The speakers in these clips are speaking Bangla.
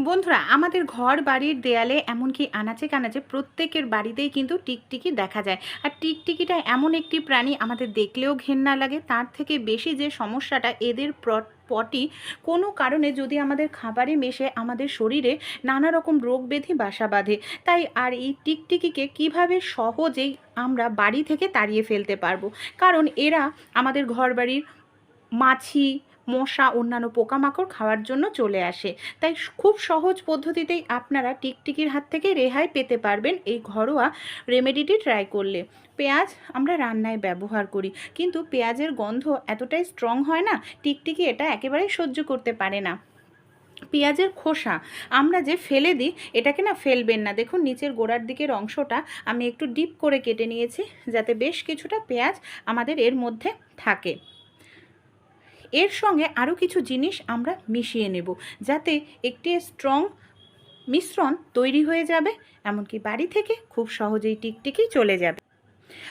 বন্ধুরা, আমাদের ঘর বাড়ির দেয়ালে এমনকি আনাচে কানাচে প্রত্যেকের বাড়িতেই কিন্তু টিকটিকি দেখা যায়। আর টিকটিকিটা এমন একটি প্রাণী, আমাদের দেখলেও ঘেন্না লাগে। তার থেকে বেশি যে সমস্যাটা এদের পটি, কোনো কারণে যদি আমাদের খাবারে মেশে আমাদের শরীরে নানা রকম রোগ ব্যাধি বাসা বাঁধে। তাই আর এই টিকটিকিকে কীভাবে সহজেই আমরা বাড়ি থেকে তাড়িয়ে ফেলতে পারব? কারণ এরা আমাদের ঘর বাড়ির মাছি মশা, অন্যান্য পোকামাকড় খাওয়ার জন্য চলে আসে। তাই খুব সহজ পদ্ধতিতেই আপনারা টিকটিকির হাত থেকে রেহাই পেতে পারবেন এই ঘরোয়া রেমেডিটি ট্রাই করলে। পেঁয়াজ আমরা রান্নায় ব্যবহার করি, কিন্তু পেঁয়াজের গন্ধ এতটাই স্ট্রং হয় না, টিকটিকি এটা একেবারেই সহ্য করতে পারে না। পেঁয়াজের খোসা, আমরা যে ফেলে দিই, এটাকে না ফেলবেন না। দেখুন, নিচের গোড়ার দিকের অংশটা আমি একটু ডিপ করে কেটে নিয়েছি, যাতে বেশ কিছুটা পেঁয়াজ আমাদের এর মধ্যে থাকে। এর সঙ্গে আরও কিছু জিনিস আমরা মিশিয়ে নেব যাতে একটি স্ট্রং মিশ্রণ তৈরি হয়ে যাবে, এমনকি বাড়ি থেকে খুব সহজেই টিকটিকি চলে যাবে।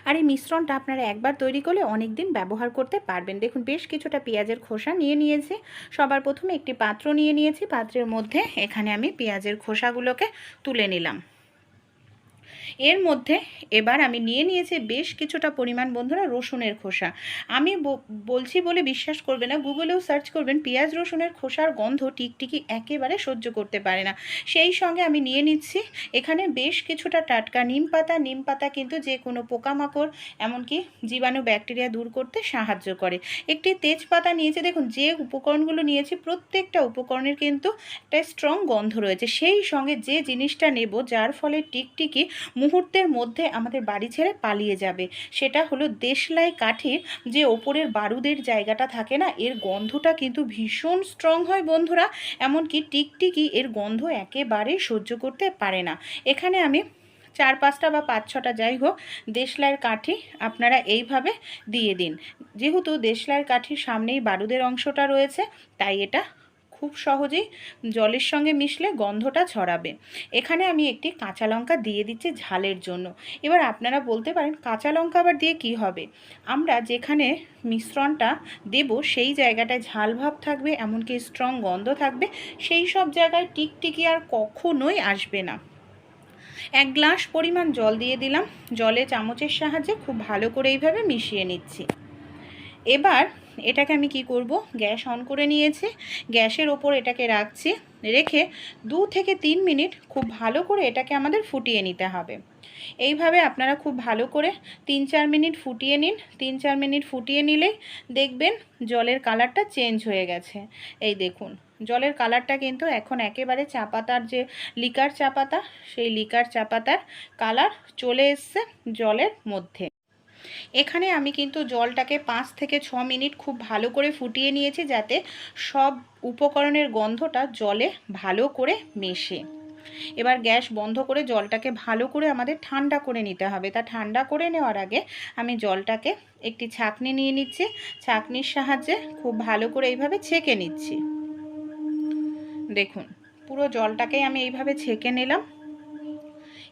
আর এই মিশ্রণটা আপনারা একবার তৈরি করলে অনেক দিন ব্যবহার করতে পারবেন। দেখুন, বেশ কিছুটা পেঁয়াজের খোসা নিয়ে নিয়েছি। সবার প্রথমে একটি পাত্র নিয়ে নিয়েছি। পাত্রের মধ্যে এখানে আমি পেঁয়াজের খোসাগুলোকে তুলে নিলাম। এর মধ্যে এবার আমি নিয়ে নিয়েছি বেশ কিছুটা পরিমাণ বন্ধুরা রসুনের খোসা। আমি বলছি বলে বিশ্বাস করবে না, গুগলেও সার্চ করবেন, পেঁয়াজ রসুনের খোসার গন্ধ টিকটিকি একেবারে সহ্য করতে পারে না। সেই সঙ্গে আমি নিয়ে নিচ্ছি এখানে বেশ কিছুটা টাটকা নিম পাতা। নিম পাতা কিন্তু যে কোনো পোকামাকড়, এমনকি জীবাণু ব্যাকটেরিয়া দূর করতে সাহায্য করে। একটি তেজপাতা নিয়েছে, দেখুন যে উপকরণগুলো নিয়েছি, প্রত্যেকটা উপকরণের কিন্তু একটা স্ট্রং গন্ধ রয়েছে। সেই সঙ্গে যে জিনিসটা নেব, যার ফলে টিকটিকি মুহূর্তের মধ্যে আমাদের বাড়ি ছেড়ে পালিয়ে যাবে। সেটা হলো দেশলাই কাঠির যে ওপরের বারুদের জায়গাটা থাকে না, এর গন্ধটা কিন্তু ভীষণ স্ট্রং হয় বন্ধুরা। এমনকি টিকটিকি এর গন্ধ একেবারেই সহ্য করতে পারে না। এখানে আমি চার পাঁচটা বা পাঁচ ছটা যাই হোক, দেশলাইয়ের কাঠি আপনারা এইভাবে দিয়ে দিন। যেহেতু দেশলাইয়ের কাঠির সামনেই বারুদের অংশটা রয়েছে, তাই এটা খুব সহজেই জলের সঙ্গে মিশলে গন্ধটা ছড়াবে। এখানে আমি একটি কাঁচা লঙ্কা দিয়ে দিচ্ছি ঝালের জন্য। এবার আপনারা বলতে পারেন কাঁচা লঙ্কা আবার দিয়ে কি হবে? আমরা যেখানে মিশ্রণটা দেব সেই জায়গাটায় ঝাল ভাব থাকবে, এমনকি স্ট্রং গন্ধ থাকবে। সেই সব জায়গায় টিকটিকি আর কখনোই আসবে না। এক গ্লাস পরিমাণ জল দিয়ে দিলাম। জলে চামচের সাহায্যে খুব ভালো করে এইভাবে মিশিয়ে নিচ্ছি। এবার এটাকে আমি কি করব? গ্যাস অন করে নিয়েছি। গ্যাসের ওপর এটাকে রাখছি। রেখে দু থেকে তিন মিনিট খুব ভালো করে এটাকে আমাদের ফুটিয়ে নিতে হবে। এইভাবে আপনারা খুব ভালো করে তিন চার মিনিট ফুটিয়ে নিন। তিন চার মিনিট ফুটিয়ে নিলেই দেখবেন জলের কালারটা চেঞ্জ হয়ে গেছে। এই দেখুন, জলের কালারটা কিন্তু এখন একেবারে চা পাতার যে লিকার চা পাতা, সেই লিকার চা পাতার কালার চলে এসছে জলের মধ্যে। এখানে আমি কিন্তু জলটাকে পাঁচ থেকে ছ মিনিট খুব ভালো করে ফুটিয়ে নিয়েছি যাতে সব উপকরণের গন্ধটা জলে ভালো করে মেশে। এবার গ্যাস বন্ধ করে জলটাকে ভালো করে আমাদের ঠান্ডা করে নিতে হবে। তা ঠান্ডা করে নেওয়ার আগে আমি জলটাকে একটি ছাঁকনি নিয়ে নিচ্ছি। ছাঁকনির সাহায্যে খুব ভালো করে এইভাবে ছেঁকে নিচ্ছি। দেখুন, পুরো জলটাকেই আমি এইভাবে ছেঁকে নিলাম।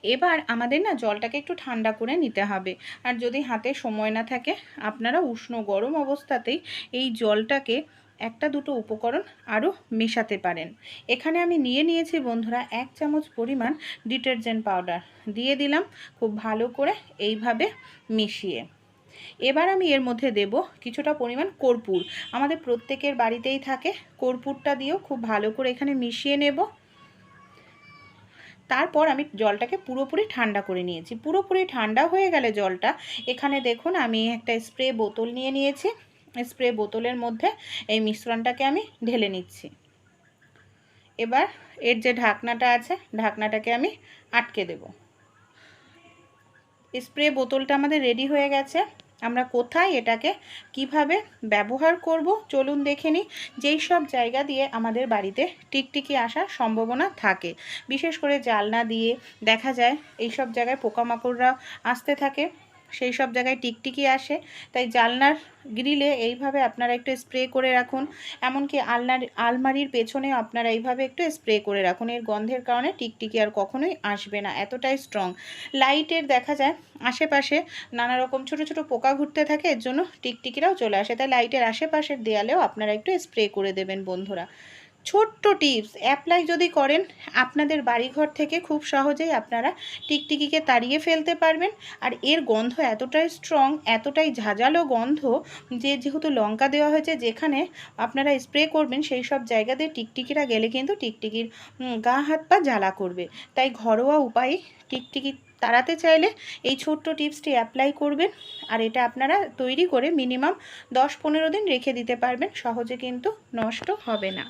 এবার আমাদের না জলটাকে একটু ঠান্ডা করে নিতে হবে। আর যদি হাতে সময় না থাকে, আপনারা উষ্ণ গরম অবস্থাতেই এই জলটাকে একটা দুটো উপকরণ আরও মেশাতে পারেন। এখানে আমি নিয়ে নিয়েছি বন্ধুরা এক চামচ পরিমাণ ডিটারজেন্ট পাউডার। দিয়ে দিলাম খুব ভালো করে এইভাবে মিশিয়ে। এবার আমি এর মধ্যে দেব কিছুটা পরিমাণ কর্পূর। আমাদের প্রত্যেকের বাড়িতেই থাকে। কর্পূরটা দিয়েও খুব ভালো করে এখানে মিশিয়ে নেব। তারপর আমি জলটাকে পুরোপুরি ঠান্ডা করে নিয়েছি। পুরোপুরি ঠান্ডা হয়ে গেলে জলটা, এখানে দেখুন আমি একটা স্প্রে বোতল নিয়ে নিয়েছি। স্প্রে বোতলের মধ্যে এই মিশ্রণটাকে আমি ঢেলে নিচ্ছি। এবার এর যে ঢাকনাটা আছে, ঢাকনাটাকে আমি আটকে দেব। স্প্রে বোতলটা আমাদের রেডি হয়ে গেছে। আমরা কোথায় এটাকে কীভাবে ব্যবহার করব? চলুন দেখে নিই। যেই সব জায়গা দিয়ে আমাদের বাড়িতে টিকটিকি আসার সম্ভাবনা থাকে, বিশেষ করে জালনা দিয়ে দেখা যায় এই সব জায়গায় পোকামাকড়রা আসতে থাকে। সেই সব জায়গায় টিকটিকি আসে। তাই জালনার গ্রিলে এইভাবে আপনারা একটু স্প্রে করে রাখুন। এমনকি আলনার, আলমারির পেছনেও আপনারা এইভাবে একটু স্প্রে করে রাখুন। এর গন্ধের কারণে টিকটিকি আর কখনোই আসবে না, এতটাই স্ট্রং লাইটের দেখা যায়, আশেপাশে নানা রকম ছোট ছোট পোকা ঘুরতে থাকে, এর জন্য টিকটিকিরাও চলে আসে। তাই লাইটের আশেপাশের দেয়ালেও আপনারা একটু স্প্রে করে দেবেন বন্ধুরা। ছোট্ট টিপস অ্যাপ্লাই যদি করেন, আপনাদের বাড়িঘর থেকে খুব সহজেই আপনারা টিকটিকিকে তাড়িয়ে ফেলতে পারবেন। আর এর গন্ধ এতটাই স্ট্রং এতটাই ঝাঁঝালো গন্ধ যে যেহেতু লঙ্কা দেওয়া হয়েছে, যেখানে আপনারা স্প্রে করবেন, সেই সব জায়গাতে টিকটিকিরা গেলে কিন্তু টিকটিকির গা হাত পা জ্বালা করবে। তাই ঘরোয়া উপায়ে টিকটিকি তাড়াতে চাইলে এই ছোট্ট টিপসটি অ্যাপ্লাই করবেন। আর এটা আপনারা তৈরি করে মিনিমাম দশ পনেরো দিন রেখে দিতে পারবেন, সহজে কিন্তু নষ্ট হবে না।